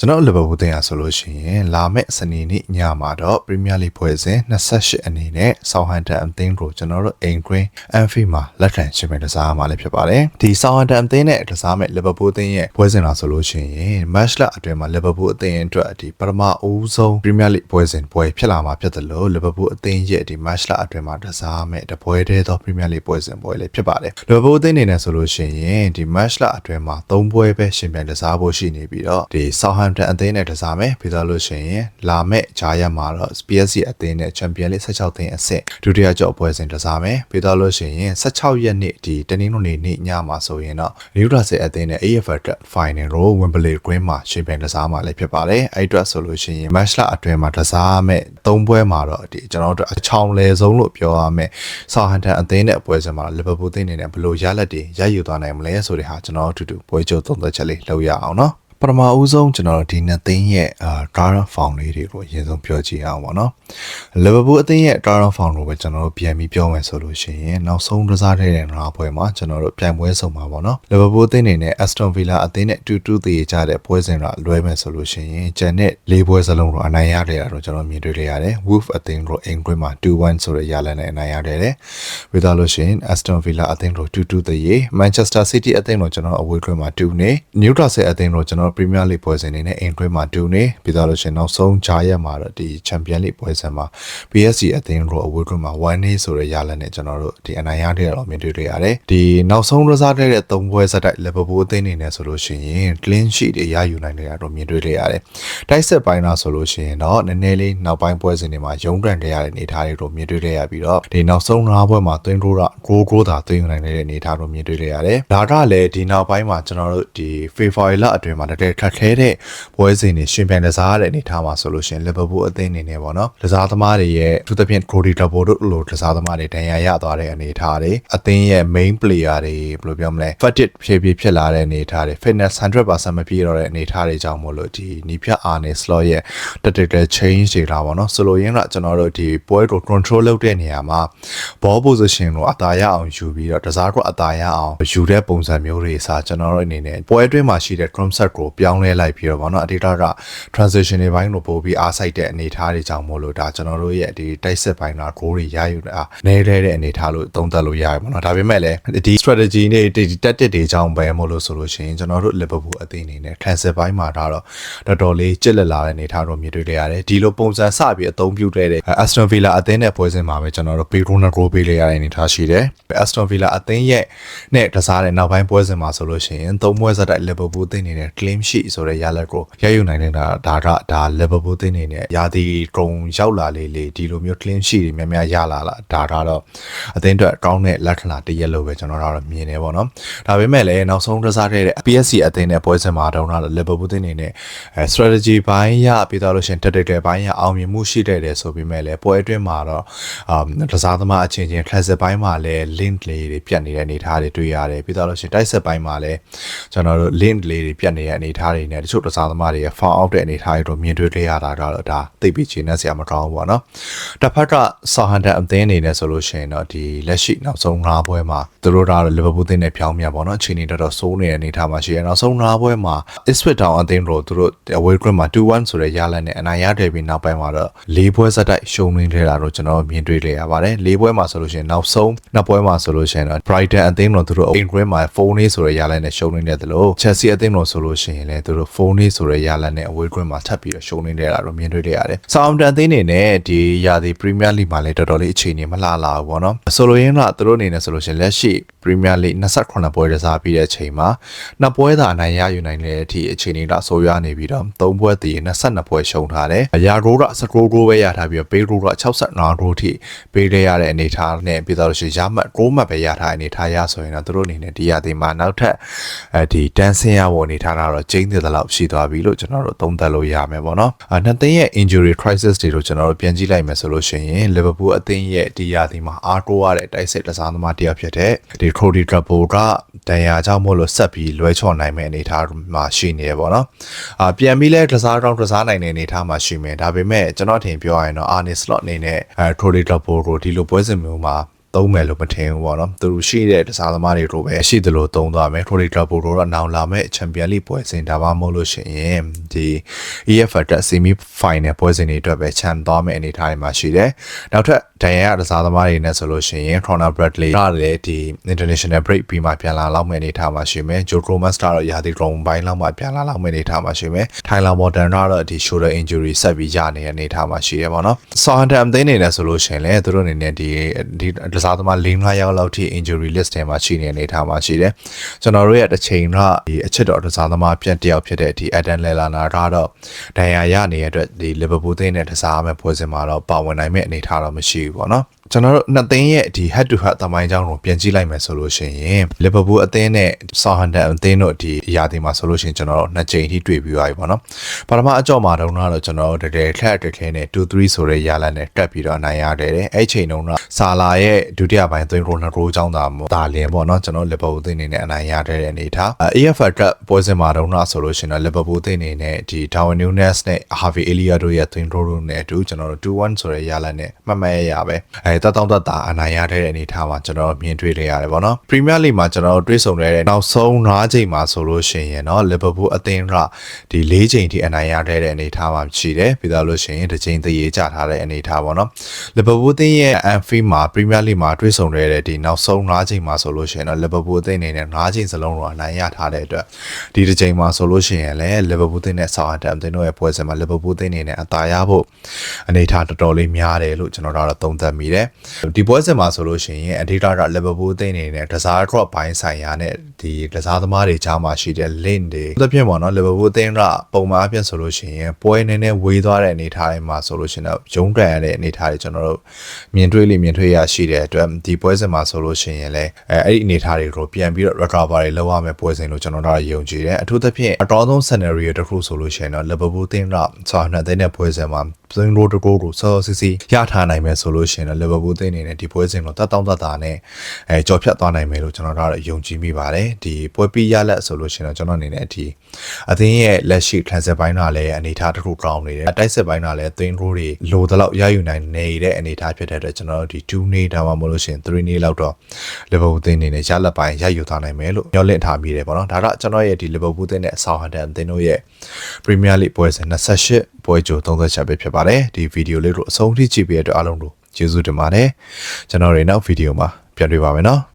ကျွန်တော်လီဗာပူးတင်ရဆိုလို့ရှိရင်လာမယ့်စနေနေ့ညမှာတော့ပရီးမီးယားလိပွဲစဉ်28အနေနဲ့ဆောက်ဟန်တန်အသင်းကိုကျွန်တော်တို့အိမ်ကွင်းအန်ဖီမှာလက်ထန်ရှင်မဲ့တစားမှာလည်းဖြစ်ပါတယ်ဒီဆောက်ဟန်တန်အသင်းနဲ့တစားမဲ့လီဗာပူးအသင်းရဲ့ပွဲစဉ်လာဆိုလို့ရှိရင်မတ်လအတွင်းမှာလီဗာပူးအသင်းအတွက်ဒီပထမအဦးဆုံးပရီးမီးယားလိပွဲစဉ်ပွဲဖြစ်လာမှာဖြစ်တယ်လို့လီဗာပူးအသင်းရဲ့ဒီမတ်လအတွင်းမှာတစားမဲ့တပွဲတည်းသောပရီးမီးယားလိပွဲစဉ်ပွဲလည်းဖြစ်ပါတယ်လီဗာပူးအသင်းအနေနဲ့ဆိုလို့ရှိရင်ဒီမတ်လအတွင်းမှာ၃ပွဲပဲရှင်ပြိုင်တစားဖို့ရှိနေပြီးတော့ဒီဆောက်ဟန်တန်အသင်းနဲ့တစားမယ်ပြီးတော့လို့ရှိရင်လာမယ့်ဂျာရက်မှာတော့ PSG အသင်းနဲ့ Champions League 16သင်းအဆင့်ဒုတိယကြော့ပွဲစဉ်တစားမယ်ပြီးတော့လို့ရှိရင်16ရက်နေ့ဒီတနင်္ဂနွေနေ့နေ့ညမှာဆိုရင်တော့ Newcastle အသင်းနဲ့ AFL Cup Final ကို Wembley Green မှာရှင်ပြိုင်တစားမှာလည်းဖြစ်ပါတယ်အဲ့အတွက်ဆိုလို့ရှိရင် match လအတွင်းမှာတစားမဲ့၃ပွဲမှာတော့ဒီကျွန်တော်တို့အချောင်လေဆုံးလို့ပြောရမယ် Southampton အသင်းနဲ့ပွဲစဉ်မှာ Liverpool အသင်းနဲ့ဘယ်လိုရလဒ်တွေရယူသွားနိုင်မလဲဆိုတဲ့ဟာကျွန်တော်တို့အတူတူပွဲချုပ်သုံးသက်ချက်လေးလုပ်ရအောင်နော် ပထမဦးဆုံးကျွန်တော်တို့ဒီနှစ်သိန်းရဲ့အာ Dara Found လေးတွေကိုအရင်ဆုံးပြောကြည့်အောင်ပေါ့နော်။ Liverpool အသင်းရဲ့ Dara Found ကိုပဲကျွန်တော်တို့ပြန်ပြီးပြောမယ်ဆိုလို့ရှိရင်နောက်ဆုံးကစားတဲ့ငါးပွဲမှာကျွန်တော်တို့ပြိုင်ပွဲဆုံးမှာပေါ့နော်။ Liverpool အသင်းနေနဲ့ Aston Villa အသင်းနဲ့2-2သေးကြတဲ့ပွဲစဉ်ကလွဲမယ်ဆိုလို့ရှိရင်ကျန်တဲ့၄ပွဲစလုံးတော့အနိုင်ရတယ်တော့ကျွန်တော်မြင်တွေ့လိုက်ရတယ်။ Wolf အသင်းတို့အင်္ဂလိပ်မှာ2-1ဆိုတဲ့ရလဒ်နဲ့အနိုင်ရတယ်။ပြီးတော့လို့ရှိရင် Aston Villa အသင်းတို့2-2သေး Manchester City အသင်းတို့ကျွန်တော်အဝေးခွဲမှာ2နေ Newcastle အသင်းတို့ကျွန်တော် Premier League ပွဲစဉ်နေနဲ့အင်တွဲမှာတူနေပြီးတော့လို့ရှင်နောက်ဆုံးဂျာရက်မှာတော့ဒီ Champion League ပွဲစဉ်မှာ PSG အသင်းတို့အဝေးကွင်းမှာ1 day ဆိုတဲ့ရလဒ်နဲ့ကျွန်တော်တို့ဒီအနိုင်ရတဲ့တော့မြင်တွေ့ရရတယ်ဒီနောက်ဆုံး result တဲ့၃ပွဲဆက်တိုက် Liverpool အသင်းနေနဲ့ဆိုလို့ရှိရင် clean sheet တွေရယူနိုင်တယ်တော့မြင်တွေ့ရရတယ်တိုက်ဆက်ပိုင်းတော့ဆိုလို့ရှိရင်တော့နည်းနည်းလေးနောက်ပိုင်းပွဲစဉ်တွေမှာရုံးကန်ကြရတဲ့အနေအထားတွေတော့မြင်တွေ့ရပြီးတော့ဒီနောက်ဆုံး၅ပွဲမှာသွင်းထိုးတော့ goal goal သာသွင်းနိုင်တဲ့အနေအထားတော့မြင်တွေ့ရရတယ်ဒါကလည်းဒီနောက်ပိုင်းမှာကျွန်တော်တို့ဒီ February လအတွင်းမှာတကယ်ခက်ခဲတဲ့ပွဲစဉ်တွေရှင်ပြိုင်တစားရတဲ့အနေထားမှာဆိုလို့ရှိရင် Liverpool အသင်းအနေနဲ့ပေါ့နော်တစားသမားတွေရဲ့သူသဖြင့် Cody Gakpo တို့လိုတစားသမားတွေဒဏ်ရာရသွားတဲ့အနေထားတွေအသင်းရဲ့ main player တွေဘယ်လိုပြောမလဲ fatigue ဖြည်းဖြည်းဖြစ်လာတဲ့အနေထားတွေ fitness 100%မပြည့်တော့တဲ့အနေထားတွေကြောင့်မို့လို့ဒီနီးဖြတ်အားနဲ့ slot ရဲ့ tactical change တွေလာပေါ့နော်ဆိုလိုရင်းကကျွန်တော်တို့ဒီပွဲကို control လုပ်တဲ့နေရာမှာ ball position ကိုအသာရအောင်ယူပြီးတော့တစားကအသာရအောင်ယူတဲ့ပုံစံမျိုးတွေစာကျွန်တော်တို့အနေနဲ့ပွဲအတွင်းမှာရှိတဲ့ drum set ကိုပြောင်းလဲလိုက်ပြီးတော့ပေါ့နော်အဓိကက transition တွေဘိုင်းကိုပို့ပြီးအားစိုက်တဲ့အနေအထားတွေကြောင့်မို့လို့ဒါကျွန်တော်တို့ရဲ့ဒီတိုက်စစ်ဘိုင်းက goal တွေရယူတာနေတဲ့တဲ့အနေအထားလို့သုံးသပ်လို့ရတယ်ပေါ့နော်ဒါပေမဲ့လည်းဒီ strategy နဲ့ဒီ tactic တွေကြောင့်ပဲမို့လို့ဆိုလို့ရှိရင်ကျွန်တော်တို့ Liverpool အသင်းအနေနဲ့ transit ဘိုင်းမှာဒါတော့တော်တော်လေးကြက်လက်လာတဲ့အနေအထားတော့မြင်တွေ့ကြရတယ်ဒီလိုပုံစံစပြီးအသုံးပြုတဲ့ Aston Villa အသင်းနဲ့ပွဲစဉ်မှာပဲကျွန်တော်တို့ Pedro goal ပေးလိုက်ရတဲ့အနေအထားရှိတယ် Aston Villa အသင်းရဲ့နဲ့ကစားတဲ့နောက်ပိုင်းပွဲစဉ်မှာဆိုလို့ရှိရင်သုံးပွဲဆက်တိုက် Liverpool အသင်းအနေနဲ့ clean sheet ဆိုတဲ့ရလဒ်ကိုရယူနိုင်နေတာဒါကဒါ Liverpool အသင်းအနေနဲ့ရာသီကုံရောက်လာလေလေဒီလိုမျိုး clean sheet တွေများများရလာလာဒါကတော့အသင်းအတွက်ကောင်းတဲ့လက္ခဏာတစ်ရက်လို့ပဲကျွန်တော်တို့မြင်နေပါတော့ဒါပေမဲ့လည်းနောက်ဆုံးကစားခဲ့တဲ့ PSG အသင်းနဲ့ပွဲစဉ်မှာတုန်းကတော့ Liverpool အသင်းအနေနဲ့ strategy ဘိုင်းရပြီးတော့လို့ရှင် tactical ဘိုင်းရအောင်မြင်မှုရှိတဲ့တယ်ဆိုပေမဲ့လည်းပွဲအတွင်းမှာတော့ကစားသမားအချင်းချင်း classic ဘိုင်းမှာလည်း link လေးတွေပြတ်နေတဲ့အနေအထားတွေတွေ့ရတယ်ပြီးတော့လို့ရှင်တိုက်ဆက်ဘိုင်းမှာလည်းကျွန်တော်တို့ link လေးတွေပြတ်နေတဲ့အနေအထားတွေနဲ့တချို့ကစားသမားတွေရဲ့ foul out တဲ့အနေအထားတွေတော့မြင်တွေ့ခဲ့ရတာတော့ဒါသိပြီးချင်တဲ့ဆရာမကောင်းဘူးပေါ့နော်တစ်ဖက်က Southampton အသင်းအနေနဲ့ဆိုလို့ရှိရင်တော့ဒီလက်ရှိနောက်ဆုံး၅ပွဲမှာသူတို့ကတော့ Liverpool အသင်းနဲ့ဖြောင်းမြပေါ့နော်အချိန်ကြီးတော်တော်စိုးနေတဲ့အနေအထားမှာရှိရနောက်ဆုံး၅ပွဲမှာ Ipswich Town အသင်းတို့သူတို့ away ground မှာ2-1ဆိုတဲ့ရလဒ်နဲ့အနိုင်ရတယ်ပြီးနောက်ပိုင်းမှာတော့၄ပွဲဆက်တိုက်ရှုံးနေခဲ့တာတော့ကျွန်တော်မြင်တွေ့လေရပါတယ်၄ပွဲမှာဆိုလို့ရှိရင်နောက်ဆုံးနှစ်ပွဲမှာဆိုလို့ရှိရင်တော့ Brighton အသင်းတို့သူတို့ away ground မှာ4-0ဆိုတဲ့ရလဒ်နဲ့ရှုံးနေတယ်လို့ Chelsea အသင်းတို့ဆိုလို့ရှိရင်လည်းသူတို့4-0ဆိုတဲ့ရလဒ်နဲ့ away ground မှာထပ်ပြီးတော့ရှုံးနေတယ်တာတော့မြင်တွေ့ရတယ်။ Southampton အသင်းအနေနဲ့ဒီရာသီ Premier League မှာလည်းတော်တော်လေးအခြေအနေမလှလာဘူးပေါ့နော်။ဆိုလိုရင်းကသူတို့အနေနဲ့ဆိုလို့ရှိရင်လက်ရှိ Premier League 28ပွဲတစားပြီးတဲ့အချိန်မှာနှစ်ပွဲသာအနိုင်ရယူနိုင်တဲ့အထိအခြေအနေတော့ဆိုးရွားနေပြီးတော့သုံးပွဲတည်22ပွဲရှုံးထားတယ်။ရာဂိုးက19ဂိုးပဲရထားပြီးတော့ပေးဂိုးက65ဂိုးထိပေးရရတဲ့အနေအထားနဲ့ပြီးတော့လို့ရှိရင်ရမှတ်ဂိုးမှတ်ပဲရထားတဲ့အနေအထားရဆိုရင်တော့သူတို့အနေနဲ့ဒီရာသီမှာနောက်ထပ်အဲဒီတန်းဆင်းရဖို့အနေအထားတော့ကျင်းတဲ့လောက်ရှိသွားပြီလို့ကျွန်တော်တို့သုံးသပ်လို့ရမယ်ပေါ့နော်။နှစ်သိန်းရဲ့ injury crisis တွေကိုကျွန်တော်တို့ပြန်ကြည့်လိုက်မယ်ဆိုလို့ရှိရင် Liverpool အသင်းရဲ့ဒီရာသီမှာအားကိုးရတဲ့တိုက်စစ်တစားသမားတစ်ယောက်ဖြစ်တဲ့ဒီ Cody Gakpo ကဒဏ်ရာကြောင့်မို့လို့ဆက်ပြီးလွဲချော်နိုင်မယ့်အနေအထားမှာရှိနေရပေါ့နော်။အာပြန်ပြီးလဲကစားတောင်းကစားနိုင်တဲ့အနေအထားမှာရှိမယ်။ဒါပေမဲ့ကျွန်တော်ထင်ပြောရရင်တော့ Arne Slot အနေနဲ့အဲ Cody Gakpo ကိုဒီလိုပွဲစဉ်မျိုးမှာ သုံးမယ်လို့မထင်ဘူးပေါ့နော်သူတို့ရှိတဲ့တစားသမားတွေတို့ပဲရှိတယ်လို့သုံးသွားမယ်ထိုဒီကလပ်ဘိုတော့နောင်လာမဲ့ချန်ပီယံလိပွဲစဉ်ဒါမှမဟုတ်လို့ရှိရင်ဒီ EFL တက် semi final ပွဲစဉ်တွေအတွက်ပဲချန်သွားမယ့်အနေအထားတွေမှာရှိတယ်နောက်ထပ်ဒန်ရန်ကတစားသမားတွေနဲ့ဆိုလို့ရှိရင် Conor Bradley ကလည်းဒီ international break ပြီးမှပြန်လာလောက်မယ့်အနေအထားမှာရှိမယ် Joe Roman Star တော့ရာသီကုန်းပိုင်းလောက်မှပြန်လာလောက်မယ့်အနေအထားမှာရှိမယ် Tyler Morton ကတော့ဒီ shoulder injury ဆက်ပြီးရနေတဲ့အနေအထားမှာရှိရပါတော့ Southampton အသင်းအနေနဲ့ဆိုလို့ရှိရင်လည်းသူတို့အနေနဲ့ဒီဒီတစားသမား၄၅ယောက်လောက်ထိ injury list ထဲမှာရှိနေတဲ့အနေအထားမှာရှိတယ်ကျွန်တော်တို့ရဲ့တစ်ချိန်ကဒီအချစ်တော်တစားသမားပြတ်တယောက်ဖြစ်တဲ့ဒီ Adam Lallana ကတော့ဒဏ်ရာရနေတဲ့အတွက်ဒီ Liverpool သင်းနဲ့တစားမဲ့ပွဲစဉ်မှာတော့ပါဝင်နိုင်မဲ့အနေအထားတော့မရှိဘူးပေါ့နော် ကျွန်တော်တို့နှစ်သင်းရဲ့ဒီ head to head သမိုင်းကြောင်းကိုပြန်ကြည့်လိုက်မယ်ဆိုလို့ရှိရင် Liverpool အသင်းနဲ့ Southampton အသင်းတို့ဒီအရာဒီမှာဆိုလို့ရှိရင်ကျွန်တော်တို့နှစ်ကြိမ်ထိတွေ့ပြီးသွားပြီပေါ့နော်ပထမအကြော့မှာတုန်းကတော့ကျွန်တော်တို့တကယ်ထက်တစ်ခဲနဲ့2-3ဆိုတဲ့ရလနဲ့တက်ပြီးတော့နိုင်ရတယ်အဲ့ချိန်တုန်းကဆာလာရဲ့ဒုတိယပိုင်းသွင်းရိုနှစ်ရိုးချောင်းသာဒါလင်းပေါ့နော်ကျွန်တော် Liverpool အသင်းအနေနဲ့အနိုင်ရတဲ့အနေထား AFL Cup ပွဲစဉ်မှာတုန်းကဆိုလို့ရှိရင်တော့ Liverpool အသင်းအနေနဲ့ဒီ Darwin Nunes နဲ့ Harvey Elliott တို့ရဲ့သွင်းရိုးတို့နဲ့အတူကျွန်တော်တို့2-1ဆိုတဲ့ရလနဲ့မှတ်မှတ်ရရပဲအဲတက်တောင့်တက်တာအနိုင်ရတဲ့အနေထားမှာကျွန်တော်မြင်တွေ့နေရတယ်ပေါ့နော် Premier League မှာကျွန်တော်တွေ့ဆုံရတဲ့နောက်ဆုံး9ချိန်မှာဆိုလို့ရှိရင်တော့ Liverpool အသင်းကဒီ4ချိန်ထိအနိုင်ရတဲ့အနေထားမှာရှိတယ်ပြီးတော့လို့ရှိရင်တစ်ချိန်တရေကြထားတဲ့အနေထားပေါ့နော် Liverpool အသင်းရဲ့ Anfield မှာ Premier League မှာတွေ့ဆုံရတဲ့ဒီနောက်ဆုံး9ချိန်မှာဆိုလို့ရှိရင်တော့ Liverpool အသင်းအနေနဲ့9ချိန်စလုံးတော့အနိုင်ရထားတဲ့အတွက်ဒီတစ်ချိန်မှာဆိုလို့ရှိရင်လည်း Liverpool အသင်းနဲ့ Southampton အသင်းတို့ရဲ့ပွဲစဉ်မှာ Liverpool အသင်းအနေနဲ့အသာရဖို့အနေထားတော်တော်လေးများတယ်လို့ကျွန်တော်တို့ကတော့သုံးသပ်မိတယ်ဒီပွဲစဉ်မှာဆိုလို့ရှိရင်အဓိကတော့ Liverpool အသင်းအနေနဲ့တစား drop ဘိုင်းဆိုင်ရာနဲ့ဒီတစားသမားတွေကြားမှာရှိတဲ့ link တွေသူတို့ပြင်ပေါ့နော် Liverpool အသင်းကပုံမှန်အပြင်ဆိုလို့ရှိရင်ပွဲနည်းနည်းဝေးသွားတဲ့အနေအထားတွေမှာဆိုလို့ရှိရင်တော့ရုံးကန်ရတဲ့အနေအထားတွေကျွန်တော်တို့မြင်တွေ့လိမြင်တွေ့ရရှိတဲ့အတွက်ဒီပွဲစဉ်မှာဆိုလို့ရှိရင်လည်းအဲအဲ့ဒီအနေအထားတွေကိုပြန်ပြီးတော့ recover တွေလုပ်ရမယ်ပွဲစဉ်လို့ကျွန်တော်တို့ယုံကြည်တယ်အထူးသဖြင့်အတော်ဆုံး scenario တစ်ခုဆိုလို့ရှိရင်တော့ Liverpool အသင်းကဆောင်းနှစ်သိန်းတဲ့ပွဲစဉ်မှာသွင်းလို့တကိုးကိုဆောစစ်စီရထားနိုင်မယ်ဆိုလို့ရှိရင်တော့ Liverpool အသင်းအနေနဲ့ဒီပွဲစဉ်ကိုတတ်တောင်းတတ်တာနဲ့အဲကြော်ဖြတ်သွားနိုင်မယ်လို့ကျွန်တော်တို့ယုံကြည်မိပါတယ်ဒီပွဲပြီးရလက်ဆိုလို့ရှိရင်တော့ကျွန်တော်အနေနဲ့အဒီအသင်းရဲ့လက်ရှိ transit ဘိုင်းကလည်းအနေထားတစ်ခုကောင်းနေတယ်တိုက်စစ်ဘိုင်းကလည်းအသင်းရိုးတွေလိုတလောက်ရယူနိုင်နေတဲ့အနေထားဖြစ်တဲ့အတွက်ကျွန်တော်တို့ဒီ2နေ့ဒါမှမဟုတ်လို့ရှိရင်3နေ့လောက်တော့ Liverpool အသင်းအနေနဲ့ရလက်ပိုင်းရယူသွားနိုင်မယ်လို့ညှော်လင့်ထားမိတယ်ပေါ့နော်ဒါတော့ကျွန်တော်ရဲ့ဒီ Liverpool အသင်းနဲ့ Southampton အသင်းတို့ရဲ့ Premier League ပွဲစဉ်28 ပွဲကြို30ချက်ပဲဖြစ်ပါတယ်ဒီဗီဒီယိုလေးကိုအဆုံးထိကြည့်ပေးတဲ့အတွက်အားလုံးကိုကျေးဇူးတင်ပါတယ်ကျွန်တော်တွေနောက်ဗီဒီယိုမှာပြန်တွေ့ပါမယ်နော်